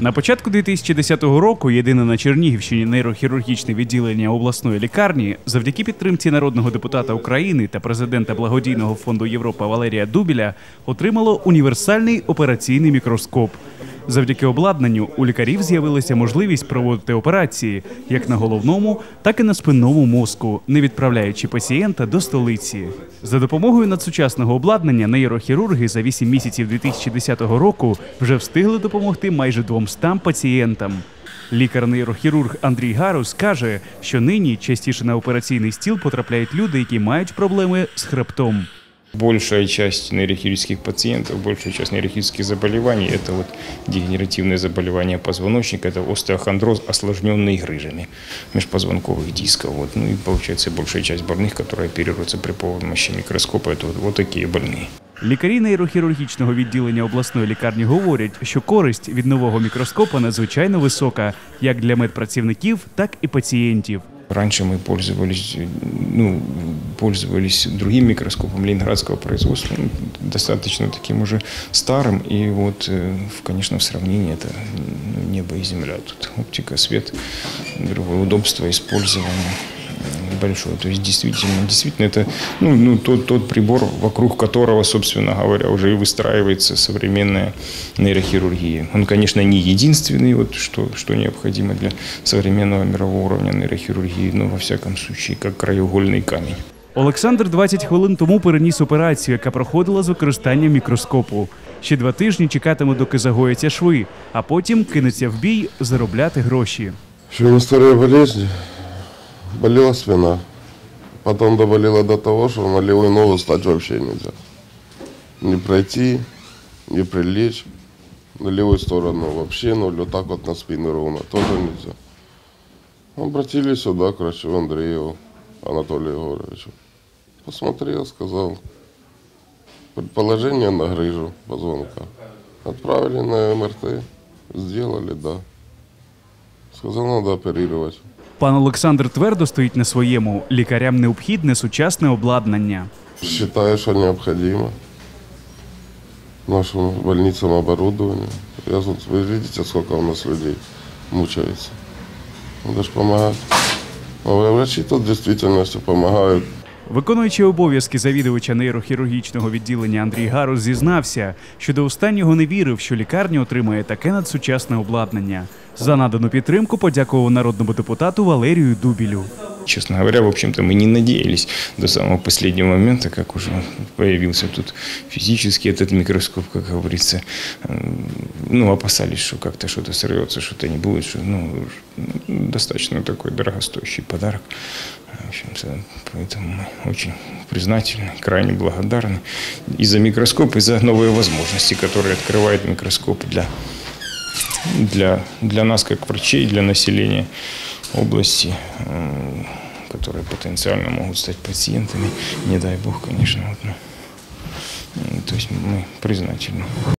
На початку 2010 року єдине на Чернігівщині нейрохірургічне відділення обласної лікарні завдяки підтримці народного депутата України та президента благодійного фонду Європа Валерія Дубіля отримало універсальний операційний мікроскоп. Завдяки обладнанню у лікарів з'явилася можливість проводити операції як на головному, так і на спинному мозку, не відправляючи пацієнта до столиці. За допомогою надсучасного обладнання нейрохірурги за 8 місяців 2010 року вже встигли допомогти майже 200 пацієнтам. Лікар-нейрохірург Андрій Гарус каже, що нині частіше на операційний стіл потрапляють люди, які мають проблеми з хребтом. Большая часть нейрохирургических пациентов, большая часть нейрохирургических заболеваний – это вот дегенеративные заболевания позвоночника, это остеохондроз, осложненный грыжами межпозвонковых дисков. Вот. Ну и получается большая часть больных, которые оперируются при помощи микроскопа, это вот, вот такие больные. Лікарі нейрохірургічного відділення обласної лікарні говорять, що користь від нового мікроскопа надзвичайно висока як для медпрацівників, так і пацієнтів. Раньше мы пользовались, ну, пользовались другим микроскопом ленинградского производства, ну, достаточно таким уже старым. И вот, э, в- конечно, в сравнении это ну, небо и земля. Тут оптика, свет, другое удобство использования э, большое. То есть действительно, действительно это ну, ну, тот, тот прибор, вокруг которого, собственно говоря, уже и выстраивается современная нейрохирургия. Он, конечно, не единственный, вот, что, что необходимо для современного мирового уровня нейрохирургии, но во всяком случае, как краеугольный камень. Олександр 20 хвилин тому переніс операцію, яка проходила з використанням мікроскопу. Ще два тижні чекатиме, доки загояться шви, а потім кинеться в бій заробляти гроші. В чем история болезни? Болела спина. Потом доболела до того, что на левую ногу встать вообще нельзя. Не пройти, не прилечь. На левую сторону вообще ноль. Вот так вот на спину ровно тоже нельзя. Обратились сюда, к врачу Андрееву Анатолию Егоровичу. Посмотрел, сказал, предположение на грыжу позвонка. Отправили на МРТ, сделали, да. Сказал, треба оперувати. Пан Олександр твердо стоїть на своєму. Лікарям необхідне сучасне обладнання. Вважаю, що необхідно. нашим больницям оборудовання. Я тут, вы видите, сколько у нас людей мучається. Треба ж допомагати. А врачі тут дійсно все помогают. Виконуючи обов'язки завідувача нейрохірургічного відділення Андрій Гарус зізнався, що до останнього не вірив, що лікарня отримає таке надсучасне обладнання. За надану підтримку подякував народному депутату Валерію Дубілю. Честно говоря, в общем-то, мы не надеялись до самого последнего момента, как уже появился тут физически этот микроскоп, как говорится. Ну, опасались, что как-то что-то сорвется, что-то не будет. Что, ну, достаточно такой дорогостоящий подарок. В общем-то, поэтому мы очень признательны, крайне благодарны и за микроскоп, и за новые возможности, которые открывает микроскоп для для, для нас, как врачей, для населения области, м, которые потенциально могут стать пациентами, не дай бог, конечно. Вот, ну, м, то есть мы признательны.